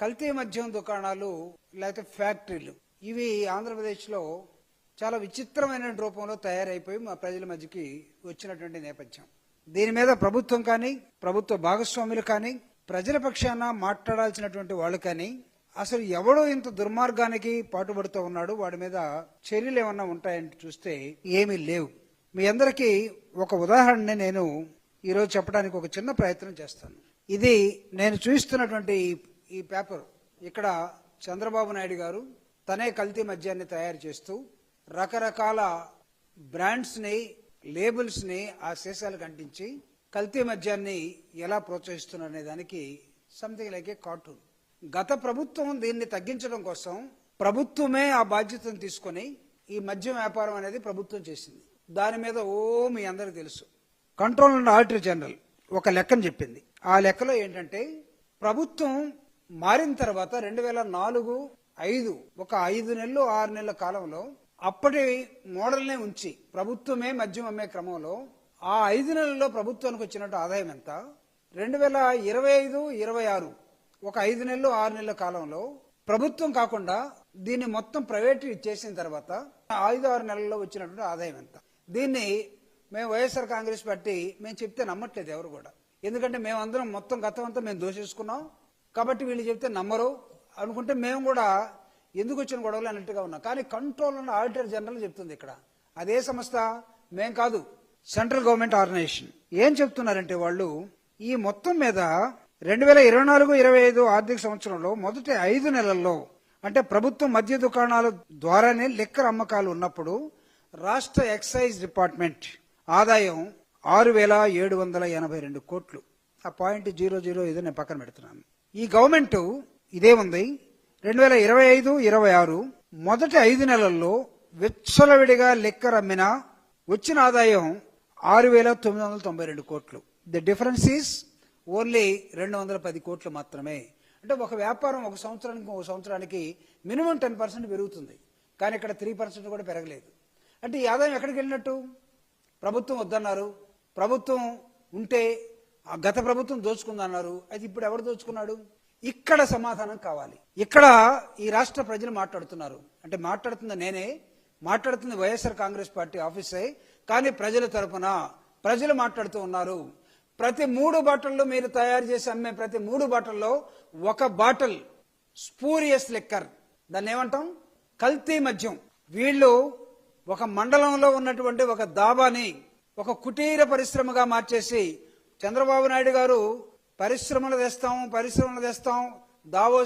కల్తీ మద్యం దుకాణాలు లేకపోతే ఫ్యాక్టరీలు ఇవి ఆంధ్రప్రదేశ్లో చాలా విచిత్రమైన రూపంలో తయారైపోయి మా ప్రజల మధ్యకి వచ్చినటువంటి నేపథ్యం. దీని మీద ప్రభుత్వం కానీ ప్రభుత్వ భాగస్వాములు కానీ ప్రజల పక్షాన మాట్లాడాల్సినటువంటి వాళ్ళు కానీ అసలు ఎవడో ఇంత దుర్మార్గానికి పాటుపడుతూ ఉన్నాడు వాడి మీద చర్యలు ఏమన్నా ఉంటాయని చూస్తే ఏమీ లేవు. మీ అందరికీ ఒక ఉదాహరణని నేను ఈరోజు చెప్పడానికి ఒక చిన్న ప్రయత్నం చేస్తాను. ఇది నేను చూస్తున్నటువంటి ఈ- పేపర్. ఇక్కడ చంద్రబాబు నాయుడు గారు తనే కల్తీ మద్యాన్ని తయారు చేస్తూ రకరకాల బ్రాండ్స్ని లేబుల్స్ని ఆ సీసాలకు అంటించి కల్తీ మద్యాన్ని ఎలా ప్రోత్సహిస్తున్నారు అనే దానికి సంథింగ్ లైక్ ఏ కార్టూన్ గత ప్రభుత్వం దీన్ని తగ్గించడం కోసం ప్రభుత్వమే ఆ బాధ్యతను తీసుకొని ఈ మద్యం వ్యాపారం అనేది ప్రభుత్వం చేసింది. దాని మీద ఓ మీ అందరికి తెలుసు. కంట్రోల్ అండ్ ఆడిటర్ జనరల్ ఒక లెక్కను చెప్పింది. ఆ లెక్కలో ఏంటంటే ప్రభుత్వం మారిన తర్వాత రెండు వేల నాలుగు ఐదు ఒక ఐదు నెలలు ఆరు నెలల కాలంలో అప్పటి మోడల్నే ఉంచి ప్రభుత్వమే మద్యం అమ్మే క్రమంలో ఆ ఐదు నెలల్లో ప్రభుత్వానికి వచ్చినట్టు ఆదాయం ఎంత? రెండు వేల ఇరవై ఐదు ఇరవై ఆరు ఒక ఐదు నెలలు ఆరు నెలల కాలంలో ప్రభుత్వం కాకుండా దీన్ని మొత్తం ప్రైవేట్ చేసిన తర్వాత ఐదు ఆరు నెలల్లో వచ్చినటువంటి ఆదాయం ఎంత? దీన్ని మేము వైఎస్ఆర్ కాంగ్రెస్ పార్టీ మేము చెప్తే నమ్మట్లేదు ఎవరు కూడా. ఎందుకంటే మేమందరం మొత్తం గతం అంతా మేము దోషేసుకున్నాం. కాబట్టి వీళ్ళు చెప్తే నమ్మరు. అనుకుంటే మేము కూడా ఎందుకు వచ్చిన గొడవలు అన్నట్టుగా ఉన్నాం. కానీ కంట్రోల్ ఉన్న ఆడిటర్ జనరల్ చెప్తుంది ఇక్కడ. అదే సంస్థ మేం కాదు సెంట్రల్ గవర్నమెంట్ ఆర్గనైజేషన్ ఏం చెప్తున్నారంటే వాళ్ళు ఈ మొత్తం మీద రెండు వేల ఇరవై నాలుగు ఇరవై ఐదు ఆర్థిక సంవత్సరంలో మొదటి ఐదు నెలల్లో అంటే ప్రభుత్వం మద్య దుకాణాల ద్వారానే లిక్కర్ అమ్మకాలు ఉన్నప్పుడు రాష్ట్ర ఎక్సైజ్ డిపార్ట్మెంట్ ఆదాయం ఆరు వేల ఏడు వందల ఎనభై రెండు కోట్లు. ఆ పాయింట్ జీరో జీరో ఏదో నేను పక్కన పెడుతున్నాను. ఈ గవర్నమెంట్ ఇదే ఉంది. రెండు వేల ఇరవై ఐదు ఇరవై ఆరు మొదటి ఐదు నెలల్లో విచ్చలవిడిగా లిక్కర్ అమ్మిన వచ్చిన ఆదాయం ఆరు వేల తొమ్మిది వందల తొంభై రెండు కోట్లు. ది డిఫరెన్స్ ఈస్ ఓన్లీ రెండు వందల పది కోట్లు మాత్రమే. అంటే ఒక వ్యాపారం ఒక సంవత్సరానికి ఒక సంవత్సరానికి మినిమం టెన్ పర్సెంట్ పెరుగుతుంది. కానీ ఇక్కడ త్రీ పర్సెంట్ కూడా పెరగలేదు. అంటే ఈ ఆదాయం ఎక్కడికి వెళ్ళినట్టు? ప్రభుత్వం వద్దన్నారు. ప్రభుత్వం ఉంటే గత ప్రభుత్వం దోచుకుందన్నారు. అది ఇప్పుడు ఎవరు దోచుకున్నాడు? ఇక్కడ సమాధానం కావాలి. ఇక్కడ ఈ రాష్ట్ర ప్రజలు మాట్లాడుతున్నారు. అంటే మాట్లాడుతుంది నేనే మాట్లాడుతుంది వైఎస్ఆర్ కాంగ్రెస్ పార్టీ ఆఫీసే కానీ ప్రజల తరపున ప్రజలు మాట్లాడుతూ ఉన్నారు. ప్రతి మూడు బాటల్లో మీరు తయారు చేసి అమ్మే ప్రతి మూడు బాటల్లో ఒక బాటల్ స్పూరియస్ లిక్కర్. దాన్ని ఏమంటాం? కల్తీ మద్యం. వీళ్ళు ఒక మండలంలో ఉన్నటువంటి ఒక దాబాని ఒక కుటీర పరిశ్రమగా మార్చేసి చంద్రబాబు నాయుడు గారు పరిశ్రమలు తెస్తాం పరిశ్రమలు తెస్తాం దావో